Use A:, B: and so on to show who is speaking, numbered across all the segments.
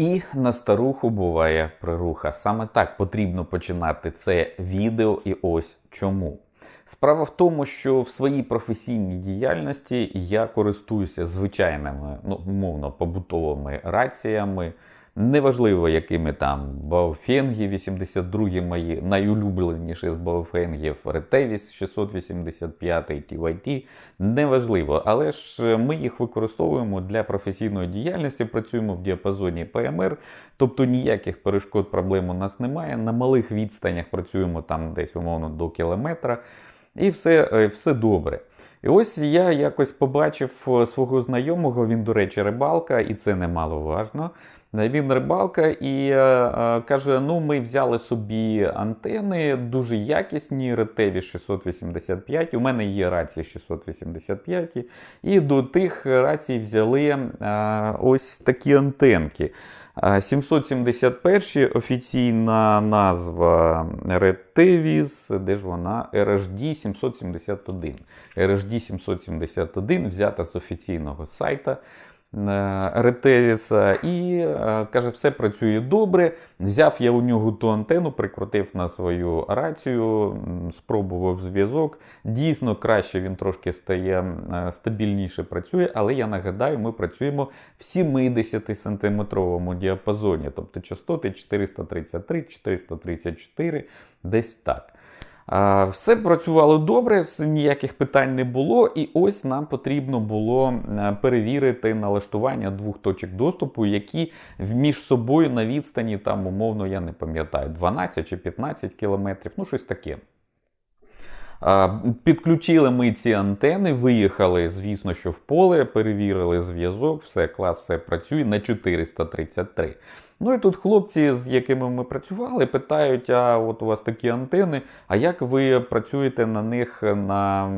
A: І на старуху буває прируха. Саме так потрібно починати це відео, і ось чому. Справа в тому, що в своїй професійній діяльності я користуюся звичайними, ну, умовно, побутовими раціями. Неважливо, якими там Баофенги 82 мої найулюбленіші з Баофенгів, Ретевіс 685 TYT, неважливо. Але ж ми їх використовуємо для професійної діяльності, працюємо в діапазоні ПМР, тобто ніяких перешкод проблем у нас немає. На малих відстанях працюємо там десь умовно до кілометра. І все, е, все добре. І ось я якось побачив е, свого знайомого, він, до речі, рибалка, і це немаловажно. Він рибалка і е, е, каже: ну, ми взяли собі антени дуже якісні, ретеві 685. У мене є рації 685. І до тих рацій взяли е, ось такі антенки. 771 офіційна назва Retevis, де ж вона? RHD 771. RHD 771 взята з офіційного сайта. Ретевіса і е, каже, все працює добре. Взяв я у нього ту антенну, прикрутив на свою рацію, спробував зв'язок. Дійсно, краще він трошки стає е, стабільніше працює, але я нагадаю, ми працюємо в 70-сантиметровому діапазоні, тобто частоти 433, 434, десь так. Все працювало добре, ніяких питань не було. І ось нам потрібно було е, перевірити налаштування двох точок доступу, які між собою на відстані, там, умовно, я не пам'ятаю, 12 чи 15 кілометрів, ну щось таке. Підключили ми ці антени, виїхали, звісно, що в поле, перевірили зв'язок, все, клас, все працює на 433. Ну і тут хлопці, з якими ми працювали, питають: а от у вас такі антени, а як ви працюєте на них на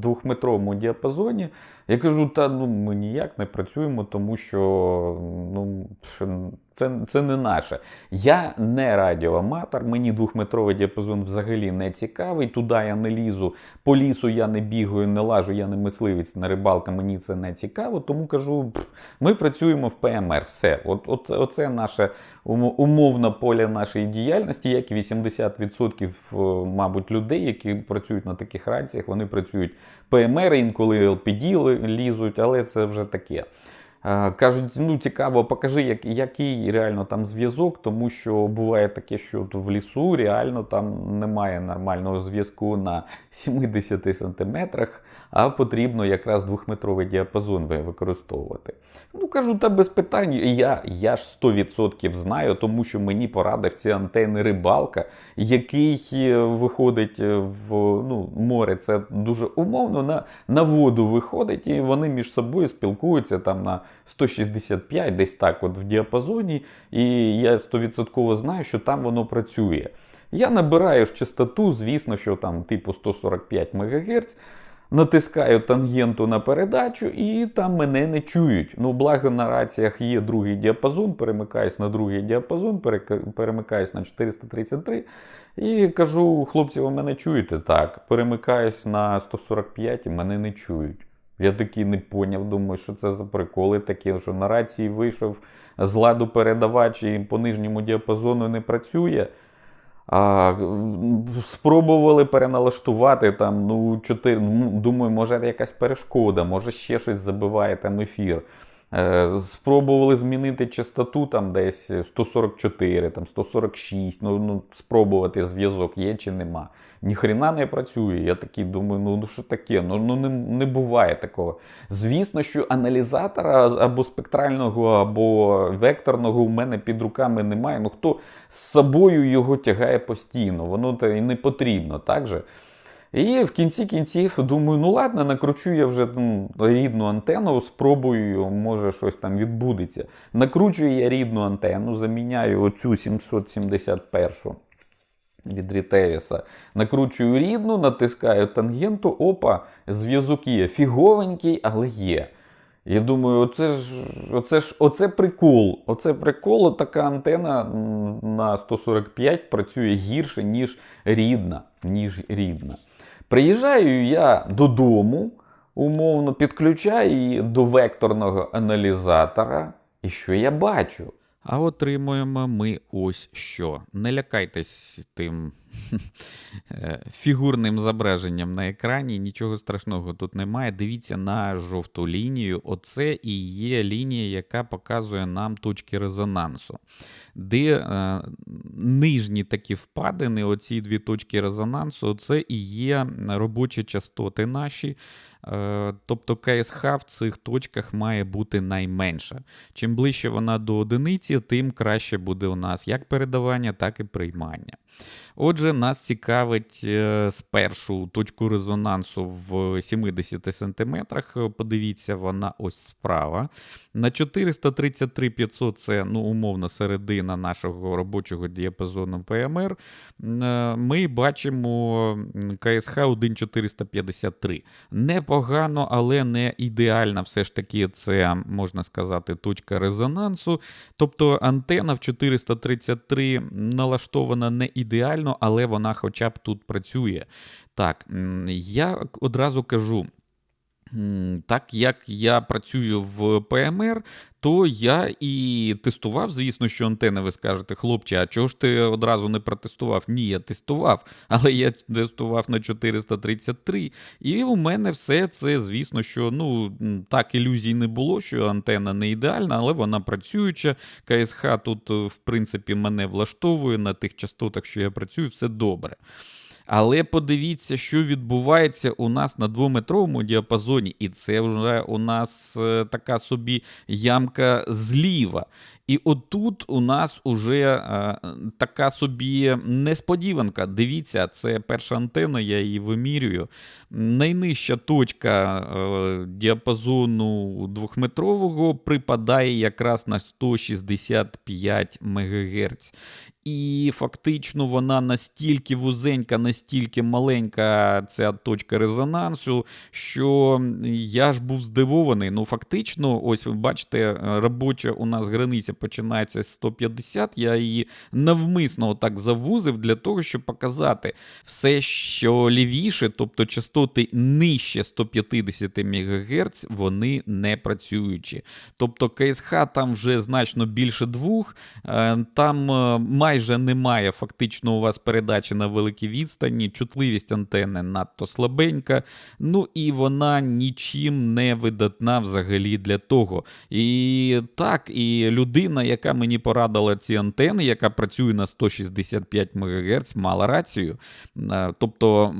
A: двохметровому діапазоні? Я кажу, та ну ми ніяк не працюємо, тому що ну, це це не наше. Я не радіоаматор, мені двохметровий діапазон взагалі не цікавий. Туди я не лізу, по лісу я не бігаю, не лажу, я не мисливець на рибалка, мені це не цікаво. Тому кажу, ми працюємо в ПМР. Все. От, от, Оце наше умовне поле нашої діяльності, як і 80%, е, мабуть, людей, які працюють на таких раціях, вони працюють ПМР, інколи ЛПД лізуть, але це вже таке. Кажуть, ну цікаво, покажи, як, який реально там зв'язок, тому що буває таке, що в лісу реально там немає нормального зв'язку на 70 сантиметрах, а потрібно якраз двохметровий діапазон використовувати. Ну кажу, та без питань. Я я ж 100% знаю, тому що мені порадив ці антени рибалка, який е, виходить в ну, море. Це дуже умовно на, на воду виходить, і вони між собою спілкуються там на. 165, десь так от в діапазоні, і я 100% знаю, що там воно працює. Я набираю ж частоту, звісно, що там типу 145 МГц. Натискаю тангенту на передачу, і там мене не чують. Ну, благо на раціях є другий діапазон, перемикаюсь на другий діапазон, перемикаюсь на 433. І кажу, хлопці, ви мене чуєте? Так, перемикаюсь на 145 і мене не чують. Я такий не поняв, думаю, що це за приколи такі, що на рації вийшов з ладу передавач і по нижньому діапазону не працює. А, Спробували переналаштувати там, ну, 4, ну, думаю, може якась перешкода, може ще щось забиває там ефір. Е, спробували змінити частоту там десь 144, там 146, ну, ну спробувати зв'язок є чи нема. Ніхрена не працює. Я такий думаю, ну ну що таке? Ну ну не не буває такого. Звісно, що аналізатора або спектрального, або векторного у мене під руками немає. Ну хто з собою його тягає постійно? Воно то і не потрібно, так же? І в кінці кінців думаю, ну ладно, накручу я вже ну, рідну антенну, спробую, може щось там відбудеться. Накручую я рідну антенну, заміняю оцю 771 від Рітевіса. Накручую рідну, натискаю тангенту, опа, зв'язок є. Фіговенький, але є. Я думаю, оце ж оце ж оце прикол. Оце прикол, така антена на 145 працює гірше, ніж рідна. ніж рідна. Приїжджаю я додому, умовно підключаю її до векторного аналізатора. І що я бачу?
B: А отримуємо ми ось що. Не лякайтесь тим фігурним зображенням на екрані. Нічого страшного тут немає. Дивіться на жовту лінію. Оце і є лінія, яка показує нам точки резонансу. Де е, нижні такі впадини, оці дві точки резонансу, це і є робочі частоти наші. Е, тобто КСХ в цих точках має бути найменша. Чим ближче вона до одиниці, тим краще буде у нас як передавання, так і приймання. Отже, нас цікавить е, спершу точку резонансу в 70 см. Подивіться, вона ось справа. На 433 500 це ну, умовно середина нашого робочого діапазону ПМР. Е, ми бачимо КСХ 1,453. Непогано, але не ідеальна. Все ж таки, це можна сказати, точка резонансу. Тобто антена в 433 налаштована не ідеально, але вона хоча б тут працює. Так, я одразу кажу. Так як я працюю в ПМР, то я і тестував, звісно, що антени, ви скажете, хлопче, а чого ж ти одразу не протестував? Ні, я тестував, але я тестував на 433. І у мене все це, звісно, що ну так ілюзій не було, що антена не ідеальна, але вона працююча. КСХ тут, в принципі, мене влаштовує на тих частотах, що я працюю, все добре. Але подивіться, що відбувається у нас на двометровому діапазоні, і це вже у нас е, така собі ямка зліва. І отут у нас уже е, така собі несподіванка. Дивіться, це перша антенна, я її вимірюю. Найнижча точка е, діапазону двохметрового припадає якраз на 165 МГц. І фактично вона настільки вузенька, настільки маленька ця точка резонансу, що я ж був здивований. Ну, фактично, ось ви бачите, робоча у нас границя починається з 150. Я її навмисно так завузив для того, щоб показати все, що лівіше, тобто частоти нижче 150 МГц, вони не працюючі. Тобто КСХ там вже значно більше двох, е, там е, майже немає фактично у вас передачі на великій відстані, чутливість антени надто слабенька, ну і вона нічим не видатна взагалі для того. І так, і людина, яка мені порадила ці антени, яка працює на 165 МГц, мала рацію. Е, тобто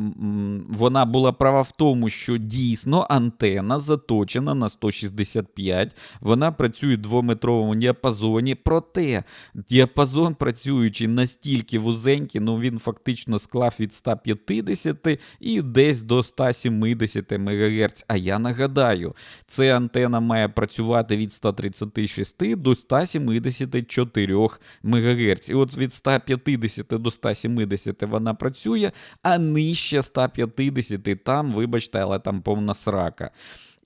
B: вона була права в тому, що дійсно антена заточена на 165, вона працює в двометровому діапазоні, проте діапазон працюючи настільки вузенький, ну він фактично склав від 150 і десь до 170 МГц. А я нагадаю, ця антена має працювати від 136 до 174 МГц. І от від 150 до 170 вона працює, а нижче 150 там, вибачте, але там повна срака.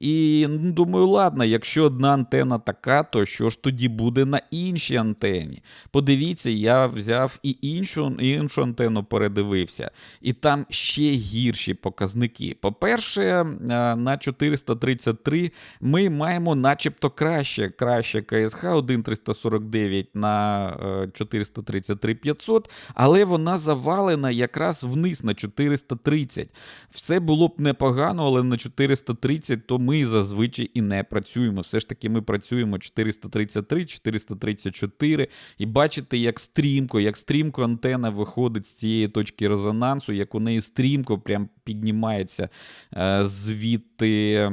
B: І ну, думаю, ладно, якщо одна антена така, то що ж тоді буде на іншій антені? Подивіться, я взяв і іншу і іншу антенну передивився. І там ще гірші показники. По-перше, е, на 433 ми маємо начебто краще краще КСХ 1,349 на 433 е, 500, але вона завалена якраз вниз на 430. Все було б непогано, але на 430 то ми зазвичай і не працюємо. Все ж таки, ми працюємо 433, 434, і бачите, як стрімко, як стрімко антена виходить з цієї точки резонансу, як у неї стрімко прям піднімається е, звідти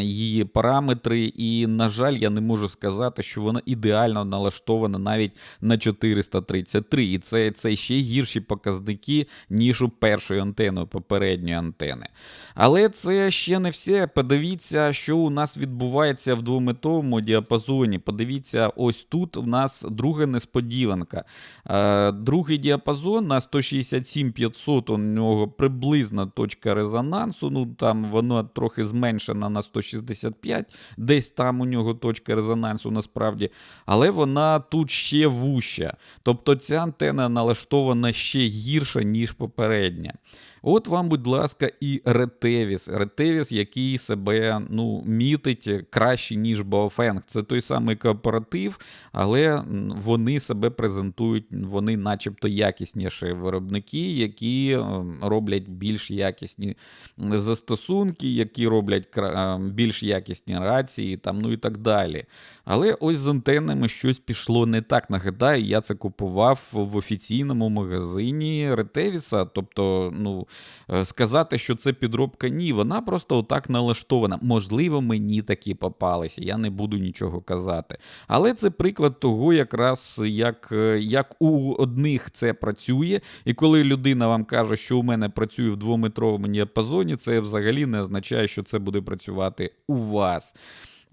B: її параметри, і, на жаль, я не можу сказати, що вона ідеально налаштована навіть на 433. І це це ще гірші показники, ніж у першої антени, попередньої антени. Але це ще не все. Подивіться, що у нас відбувається в двометровому діапазоні. Подивіться, ось тут у нас друга несподіванка. Е, другий діапазон на 167 500 у нього приблизна точка резонансу. Ну там воно трохи зменшена антенна на 165, десь там у нього точка резонансу насправді, але вона тут ще вуща. Тобто ця антенна налаштована ще гірше, ніж попередня. От вам, будь ласка, і Ретевіс. Ретевіс, який себе ну, мітить краще, ніж Baofeng. Це той самий кооператив, але вони себе презентують, вони начебто якісніші виробники, які ем, роблять більш якісні застосунки, які роблять ем, більш якісні рації, там, ну і так далі. Але ось з антеннами щось пішло не так. Нагадаю, я це купував в офіційному магазині Ретевіса. Тобто, ну, сказати, що це підробка, ні, вона просто отак налаштована. Можливо, мені такі попалися, я не буду нічого казати. Але це приклад того, якраз як, е, як у одних це працює, і коли людина вам каже, що у мене працює в двометровому діапазоні, це взагалі не означає, що це буде працювати у вас.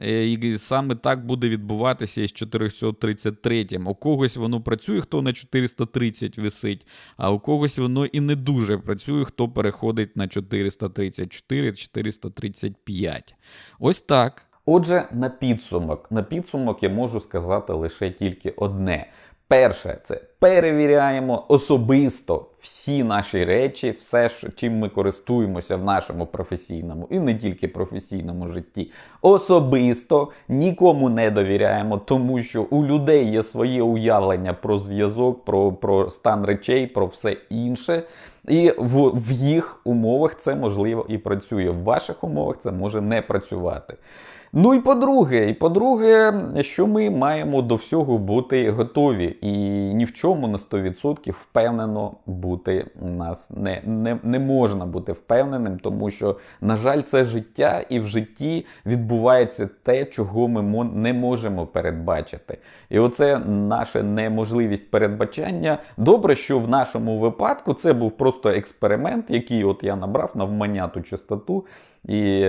B: Е, І саме так буде відбуватися із 433. У когось воно працює, хто на 430 висить, а у когось воно і не дуже працює, хто переходить на 434, 435. Ось так.
A: Отже, на підсумок. На підсумок я можу сказати лише тільки одне. Перше, це перевіряємо особисто всі наші речі, все, чим ми користуємося в нашому професійному і не тільки професійному житті. Особисто нікому не довіряємо, тому що у людей є своє уявлення про зв'язок, про, про стан речей, про все інше. І в, в їх умовах це можливо і працює. В ваших умовах це може не працювати. Ну і по-друге, і по-друге, що ми маємо до всього бути готові, і ні в чому на 100% впевнено бути нас не, не, не можна бути впевненим, тому що, на жаль, це життя, і в житті відбувається те, чого ми не можемо передбачити. І оце наша неможливість передбачання. Добре, що в нашому випадку це був просто експеримент, який от я набрав навмання ту частоту. І,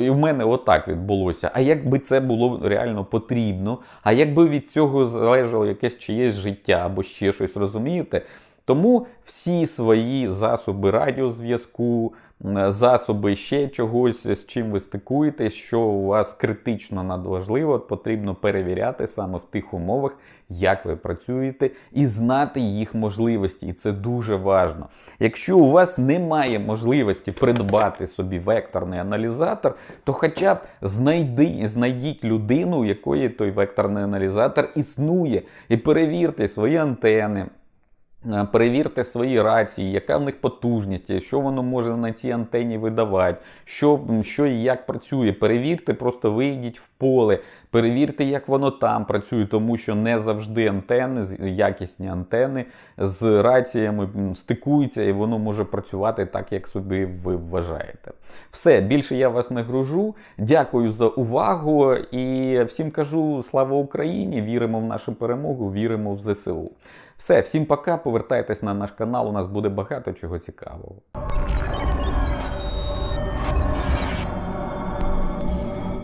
A: і в мене отак відбулося. А якби це було реально потрібно, а якби від цього залежало якесь чиєсь життя або ще щось, розумієте? Тому всі свої засоби радіозв'язку, засоби ще чогось, з чим ви стикуєтесь, що у вас критично надважливо, потрібно перевіряти саме в тих умовах, як ви працюєте, і знати їх можливості. І це дуже важливо. Якщо у вас немає можливості придбати собі векторний аналізатор, то хоча б знайди, знайдіть людину, у якої той векторний аналізатор існує, і перевірте свої антени. Е, Перевірте свої рації, яка в них потужність, що воно може на цій антені видавати, що, що і як працює. Перевірте, просто вийдіть в поле, перевірте, як воно там працює, тому що не завжди антени, якісні антени з раціями стикуються, і воно може працювати так, як собі ви вважаєте. Все, більше я вас не гружу. Дякую за увагу і всім кажу слава Україні! Віримо в нашу перемогу, віримо в ЗСУ. Все, всім пока. Повертайтесь на наш канал. У нас буде багато чого цікавого.